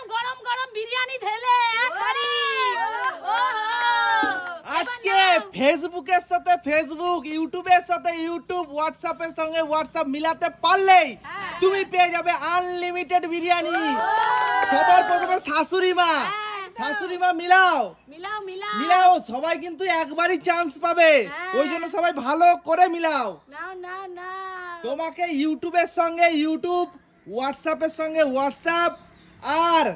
একদম গরম গরম বিরিয়ানি ঢেলে ওহো। আজকে ফেসবুকের সাথে ফেসবুক ইউটিউবের সাথে ইউটিউব হোয়াটসঅ্যাপের সঙ্গে হোয়াটসঅ্যাপ মিলাতে পারলেই তুমি পেয়ে যাবে আনলিমিটেড বিরিয়ানি। সবার প্রথমে শাশুড়ি মা। শাশুড়ি মা মিলাও। মিলাও মিলাও। মিলাও সবাই কিন্তু একবারই চান্স পাবে। ওই জন্য সবাই ভালো করে মিলাও। নাও নাও নাও। তোমাকে ইউটিউবের সঙ্গে ইউটিউব হোয়াটসঅ্যাপের সঙ্গে হোয়াটসঅ্যাপ আর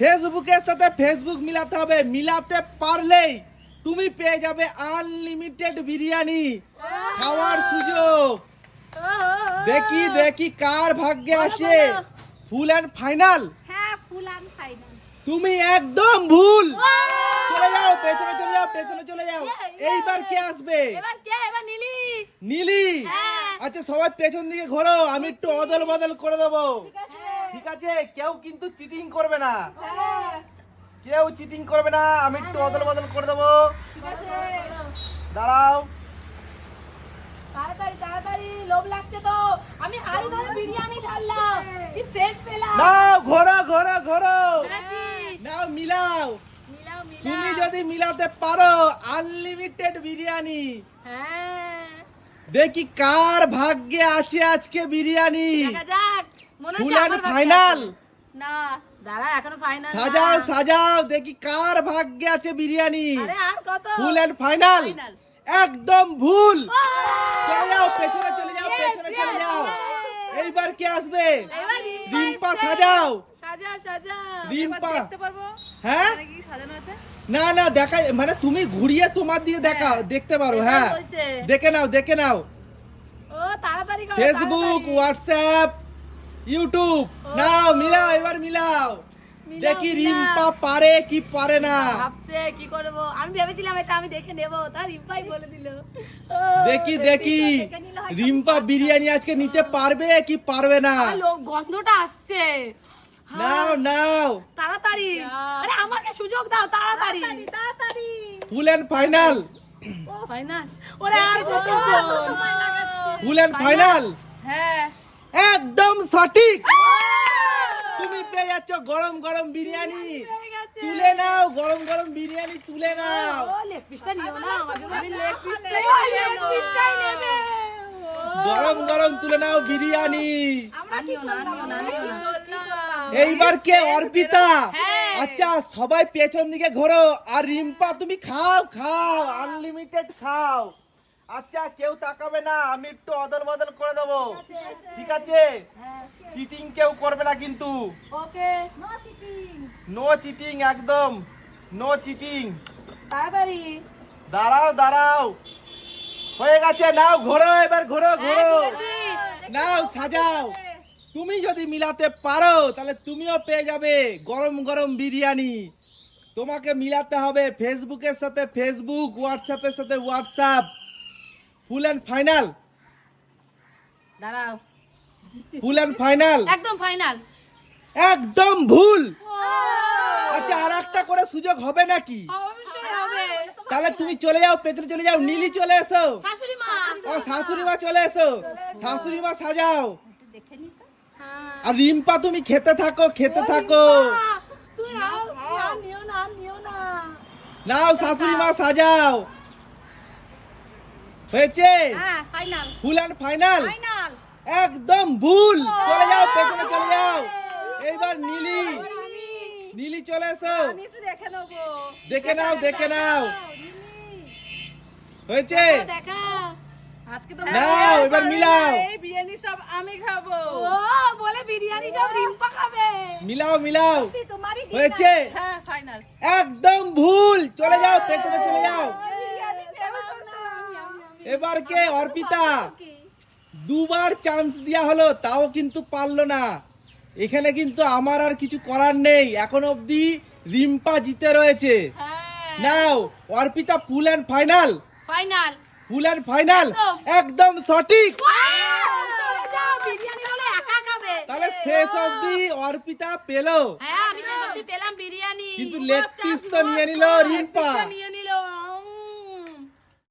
ফেসবুকের সাথে ফেসবুক মিলাতে হবে। মিলাতে পারলেই তুমি পেয়ে যাবে আনলিমিটেড বিরিয়ানি। খাওয়ার সুযোগ। দেখি দেখি কার ভাগ্যে আছে। ফুল অ্যান্ড ফাইনাল হ্যাঁ ফুল ফাইনাল তুমি একদম ভুল। চলে যাও পেছনে চলে যাও পেছনে চলে যাও। এইবার কে আসবে? এবার কে? এবার নীলি। নীলি? হ্যাঁ। আচ্ছা সবাই পেছন দিকে ঘোরো আমি একটু অদল বদল করে দেবো। ঠিক আছে। কেউ কিন্তু চিটিং করবে না। হ্যাঁ, কেউ চিটিং করবে না আমি একটু অদল বদল করে দেবো। দাঁড়াও। তাড়াতাড়ি তাড়াতাড়ি লোভ লাগছে তো। আমি হাড়ি ধরে বিরিয়ানি ঢাললাম। কি সেট পেলাম। নাও ঘোরো ঘোরো ঘোরো। নাও মিলাও। মিলাও মিলাও। তুমি যদি মিলাতে পারো আনলিমিটেড বিরিয়ানি। হ্যাঁ। দেখি কার ভাগ্যে আছে আজকে বিরিয়ানি। দেখা যাক। ফুল ভাগ্যে ফাইনাল। না দাঁড়া এখনও ফাইনাল সাজাও সাজাও দেখি কার ভাগ্যে আছে বিরিয়ানি। আরে আর কত? ফুল ফাইনাল একদম ভুল! চলে যাও পেছনে চলে যাও পেছনে চলে যাও। এইবার কে আসবে? রিম্পা সাজাও। সাজাও সাজাও। রিম্পা। দেখতে পারব। হ্যাঁ? সাজানো আছে? না না দেখা মানে তুমি ঘুরিয়ে তোমার দিকে দেখাও দেখতে পারো হ্যাঁ। দেখে নাও দেখে নাও। ও তাড়াতাড়ি করো ফেসবুক হোয়াটসঅ্যাপ ইউটিউব। নাও মিলাও এবার মিলাও। দেখি রিম্পা পারে কি পারে না। ভাবছে কি করব? আমি ভেবেছিলাম এটা আমি দেখে নেব তা রিম্পাই বলে দিল। দেখি দেখি রিম্পা বিরিয়ানি আজকে নিতে পারবে কি পারবে না? গন্ধটা আসছে। নাও নাও। তাড়াতাড়ি। আরে আমাকে সুযোগ দাও তাড়াতাড়ি। তাড়াতাড়ি ফুল অ্যান্ড ফাইনাল। ও ফাইনাল। ওরে আর কত সময় লাগাচ্ছে। Full and final. হ্যাঁ। একদম সঠিক। তুমি পেয়ে যাচ্ছ গরম গরম বিরিয়ানি। তুলে নাও গরম গরম বিরিয়ানি তুলে নাও। গরম গরম তুলে নাও বিরিয়ানি। আমরা নিও না নিও না নিও না। এইবার কে অর্পিতা? হ্যাঁ। আচ্ছা সবাই পেছন দিকে ঘোরো। আর রিম্পা তুমি খাও খাও আনলিমিটেড খাও। আচ্ছা কেউ তাকাবে না আমি একটু অদল বদল করে দেবো। ঠিক আছে চিটিং কেউ করবে না কিন্তু। ওকে। নো চিটিং একদম। নো চিটিং তাড়াতাড়ি। দাঁড়াও দাঁড়াও। হয়ে গেছে নাও ঘোরো এবার ঘোরো ঘোরো। নাও সাজাও। তুমি যদি মিলাতে পারো তাহলে তুমিও পেয়ে যাবে গরম গরম বিরিয়ানি। তোমাকে মিলাতে হবে ফেসবুকের সাথে ফেসবুক হোয়াটসঅ্যাপের সাথে হোয়াটসঅ্যাপ ফুল অ্যান্ড ফাইনাল। দাঁড়াও। Full and final. একদম ফাইনাল। একদম ভুল। আচ্ছা আর একটা করে সুযোগ হবে নাকি? তাহলে তুমি চলে যাও পেছনে চলে যাও নীলি চলে এসো। শাশুড়ি মা। ও শাশুড়ি মা চলে এসো। শাশুড়ি মা সাজাও। হ্যাঁ। আর রিম্পা তুমি খেতে থাকো খেতে থাকো। নাও শাশুড়ি মা সাজাও। হয়েছে? হ্যাঁ final full and final final একদম ভুল। চলে যাও পেছনে চলে যাও। এইবার নীলি। নীলি। চলে এসো। দেখে নাও দেখে নাও হয়েছে? দেখা আজকে তো নাও এবার মিলাও। বিরিয়ানি সব আমি খাব। ও বলে বিরিয়ানি সব রিম্পা খাবে। মিলাও মিলাও। তোমারই হয়েছে? হ্যাঁ ফাইনাল একদম ভুল। চলে যাও পেছনে চলে যাও বিরিয়ানি পেলাম না আমি আমি আমি এবার কে? অর্পিতা। দুবার চান্স দেওয়া হলো তাও কিন্তু পারল না। এখানে কিন্তু আমার আর কিছু করার নেই। এখন অবধি রিম্পা জিতে রয়েছে। হ্যাঁ। নাও Arpita full and final final full and final একদম। সঠিক। তাহলে শেষ অবধি অর্পিতা পেল। হ্যাঁ আমি শেষ অবধি পেলাম বিরিয়ানি। কিন্তু লেগ পিস তো নিয়ে নিল রিম্পা।